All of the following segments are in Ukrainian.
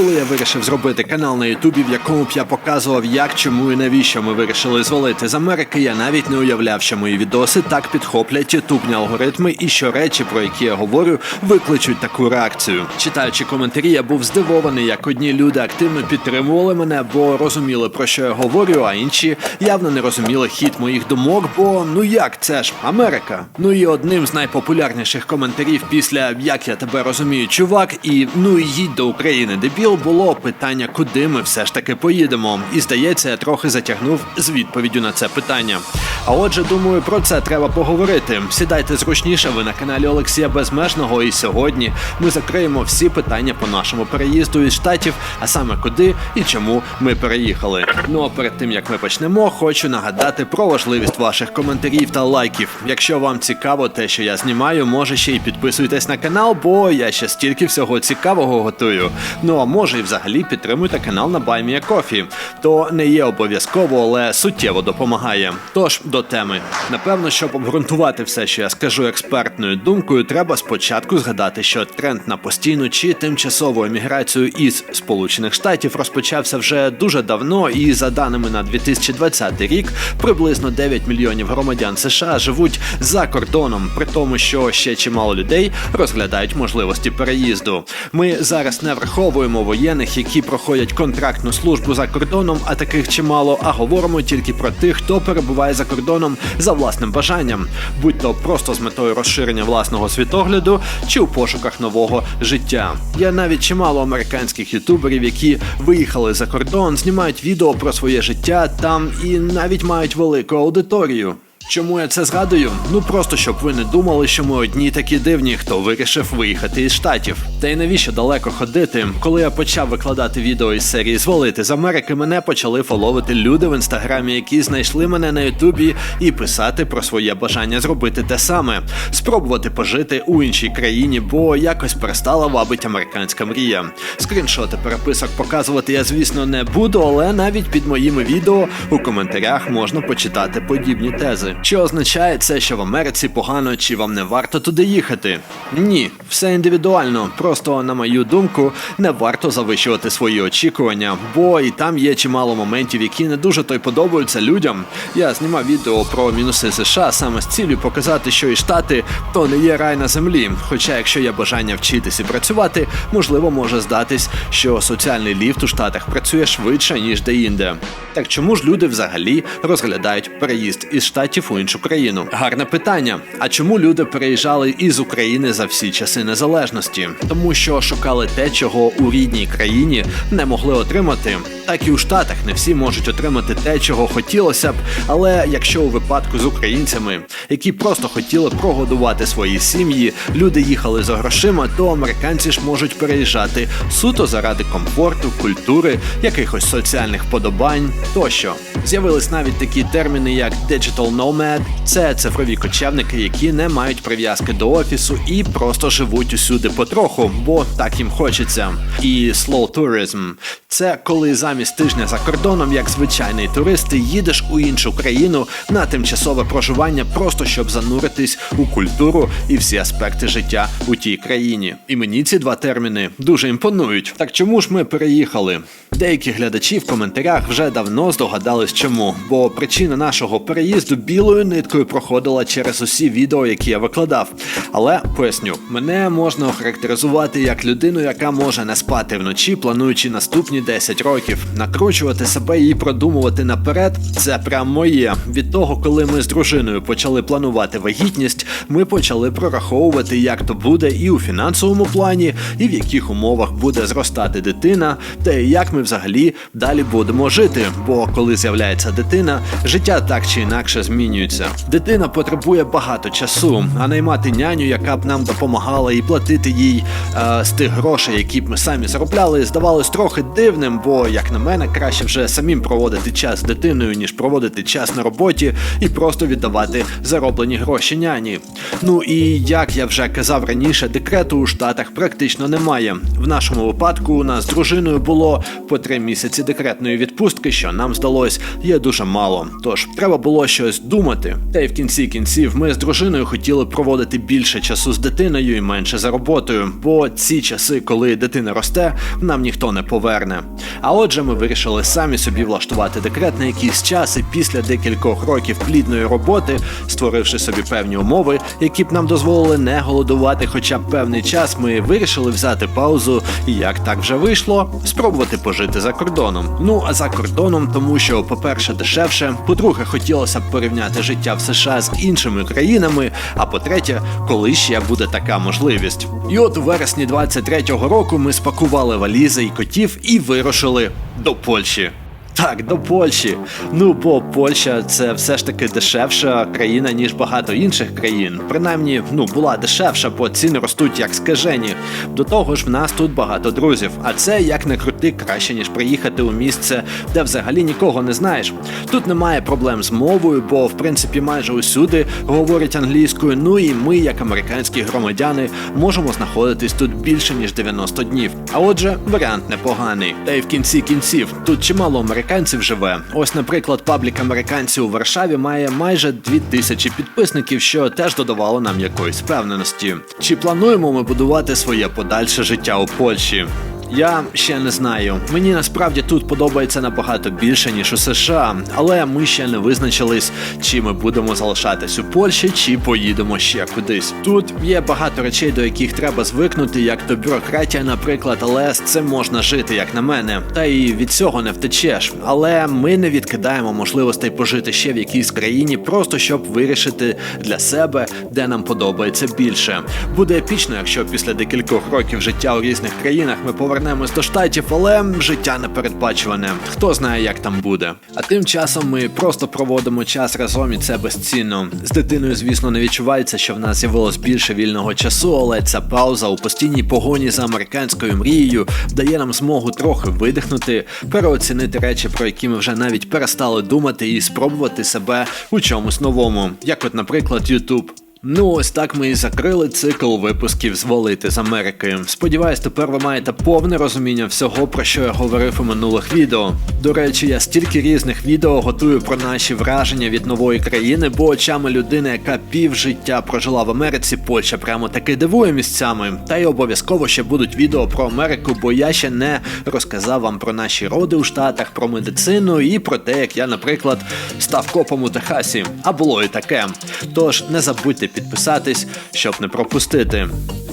Коли я вирішив зробити канал на Ютубі, в якому б я показував, як, чому і навіщо ми вирішили звалити з Америки, я навіть не уявляв, що мої відоси так підхоплять ютубні алгоритми, і що речі, про які я говорю, викличуть таку реакцію. Читаючи коментарі, я був здивований, як одні люди активно підтримували мене, бо розуміли про що я говорю, а інші явно не розуміли хід моїх думок, бо ну як це ж Америка? Ну і одним з найпопулярніших коментарів після як я тебе розумію, чувак, і ну і їдь до України, дебіл, було питання, куди ми все ж таки поїдемо. І здається, я трохи затягнув з відповіддю на це питання. А отже, думаю, про це треба поговорити. Сідайте зручніше, ви на каналі Олексія Безмежного, і сьогодні ми закриємо всі питання по нашому переїзду із штатів, а саме куди і чому ми переїхали. Ну а перед тим як ми почнемо, хочу нагадати про важливість ваших коментарів та лайків. Якщо вам цікаво те, що я знімаю, може ще й підписуйтесь на канал, бо я ще стільки всього цікавого готую. Ну а може і взагалі підтримуйте канал на BuyMeACoffee. То не є обов'язково, але суттєво допомагає. Тож до теми. Напевно, щоб обґрунтувати все, що я скажу експертною думкою, треба спочатку згадати, що тренд на постійну чи тимчасову еміграцію із Сполучених Штатів розпочався вже дуже давно, і за даними на 2020 рік, приблизно 9 мільйонів громадян США живуть за кордоном, при тому, що ще чимало людей розглядають можливості переїзду. Ми зараз не враховуємо воєнних, які проходять контрактну службу за кордоном, а таких чимало, а говоримо тільки про тих, хто перебуває за кордоном за власним бажанням, будь то просто з метою розширення власного світогляду чи у пошуках нового життя. Є навіть чимало американських ютуберів, які виїхали за кордон, знімають відео про своє життя там і навіть мають велику аудиторію. Чому я це згадую? Ну просто щоб ви не думали, що ми одні такі дивні, хто вирішив виїхати із штатів. Та й навіщо далеко ходити? Коли я почав викладати відео із серії Звалити з Америки, мене почали фоловити люди в інстаграмі, які знайшли мене на Ютубі і писати про своє бажання зробити те саме, спробувати пожити у іншій країні, бо якось перестала вабить американська мрія. Скріншоти переписок показувати я, звісно, не буду, але навіть під моїми відео у коментарях можна почитати подібні тези. Що означає це, що в Америці погано чи вам не варто туди їхати? Ні, все індивідуально. Просто, на мою думку, не варто завищувати свої очікування, бо і там є чимало моментів, які не дуже то й подобаються людям. Я знімав відео про мінуси США саме з цілею показати, що і штати то не є рай на землі. Хоча, якщо є бажання вчитись і працювати, можливо, може здатись, що соціальний ліфт у штатах працює швидше ніж де-інде. Так чому ж люди взагалі розглядають переїзд із штатів у іншу країну? Гарне питання. А чому люди переїжджали із України за всі часи незалежності? Тому що шукали те, чого у рідній країні не могли отримати. Так і у штатах не всі можуть отримати те, чого хотілося б. Але якщо у випадку з українцями, які просто хотіли прогодувати свої сім'ї, люди їхали за грошима, то американці ж можуть переїжджати суто заради комфорту, культури, якихось соціальних вподобань тощо. З'явились навіть такі терміни, як digital nomad – це цифрові кочевники, які не мають прив'язки до офісу і просто живуть усюди потроху, бо так їм хочеться. І slow tourism – це коли замість тижня за кордоном, як звичайний турист, ти їдеш у іншу країну на тимчасове проживання, просто щоб зануритись у культуру і всі аспекти життя у тій країні. І мені ці два терміни дуже імпонують. Так чому ж ми переїхали? Деякі глядачі в коментарях вже давно здогадались чому, бо причина нашого переїзду білою ниткою проходила через усі відео, які я викладав. Але поясню, мене можна охарактеризувати як людину, яка може не спати вночі, плануючи наступні 10 років, накручувати себе і продумувати наперед. Це прям моє. Від того, коли ми з дружиною почали планувати вагітність, ми почали прораховувати, як то буде і у фінансовому плані, і в яких умовах буде зростати дитина, та як ми взагалі далі будемо жити. Бо коли з'являється дитина, життя так чи інакше змінюється. Дитина потребує багато часу, а наймати няню, яка б нам допомагала і платити їй е, з тих грошей, які б ми самі заробляли, здавалось трохи дивно. Дивним, бо, як на мене, краще вже самим проводити час з дитиною, ніж проводити час на роботі і просто віддавати зароблені гроші няні. Ну і як я вже казав раніше, декрету у Штатах практично немає. В нашому випадку у нас з дружиною було по три місяці декретної відпустки, що нам здалось є дуже мало. Тож треба було щось думати. Та й в кінці кінців ми з дружиною хотіли проводити більше часу з дитиною і менше за роботою, бо ці часи, коли дитина росте, нам ніхто не поверне. А отже, ми вирішили самі собі влаштувати декрет на якийсь час, і після декількох років плідної роботи, створивши собі певні умови, які б нам дозволили не голодувати хоча б певний час, ми вирішили взяти паузу і як так вже вийшло, спробувати пожити за кордоном. Ну а за кордоном, тому що, по-перше, дешевше, по-друге, хотілося б порівняти життя в США з іншими країнами. А по-третє, коли ще буде така можливість. І от у вересні 23-го року ми спакували валізи і котів і вирушили до Польщі. Так, до Польщі. Ну, бо Польща це все ж таки дешевша країна, ніж багато інших країн. Принаймні, ну була дешевша, бо ціни ростуть як скажені. До того ж, в нас тут багато друзів. А це як не крути краще, ніж приїхати у місце, де взагалі нікого не знаєш. Тут немає проблем з мовою, бо в принципі майже усюди говорять англійською. Ну і ми, як американські громадяни, можемо знаходитись тут більше ніж 90 днів. А отже, варіант непоганий. Та й в кінці кінців тут чимало американців живе. Ось, наприклад, паблік американців у Варшаві має майже 2000 підписників, що теж додавало нам якоїсь впевненості. Чи плануємо ми будувати своє подальше життя у Польщі? Я ще не знаю. Мені насправді тут подобається набагато більше ніж у США, але ми ще не визначились, чи ми будемо залишатись у Польщі, чи поїдемо ще кудись. Тут є багато речей, до яких треба звикнути, як то бюрократія, наприклад, але з цим можна жити, як на мене. Та і від цього не втечеш. Але ми не відкидаємо можливостей пожити ще в якійсь країні, просто щоб вирішити для себе, де нам подобається більше. Буде епічно, якщо після декількох років життя у різних країнах ми повернемось до штатів, але життя непередбачуване. Хто знає, як там буде. А тим часом ми просто проводимо час разом, і це безцінно. З дитиною, звісно, не відчувається, що в нас з'явилось більше вільного часу, але ця пауза у постійній погоні за американською мрією дає нам змогу трохи видихнути, переоцінити речі, про які ми вже навіть перестали думати, і спробувати себе у чомусь новому, як, от, наприклад, YouTube. Ну, ось так ми і закрили цикл випусків звалити з Америки. Сподіваюсь, тепер ви маєте повне розуміння всього, про що я говорив у минулих відео. До речі, я стільки різних відео готую про наші враження від нової країни, бо очами людини, яка пів життя прожила в Америці, Польща прямо таки дивує місцями. Та й обов'язково ще будуть відео про Америку, бо я ще не розказав вам про наші роди у Штатах, про медицину і про те, як я, наприклад, став копом у Техасі. А було і таке. Тож не забудьте підписатись, щоб не пропустити.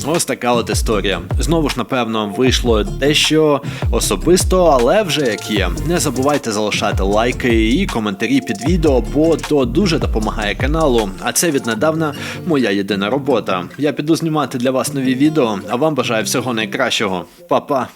Ось така от історія. Знову ж, напевно, вийшло дещо особисто, але вже як є. Не забувайте залишати лайки і коментарі під відео, бо то дуже допомагає каналу. А це віднедавна моя єдина робота. Я піду знімати для вас нові відео, а вам бажаю всього найкращого. Па-па!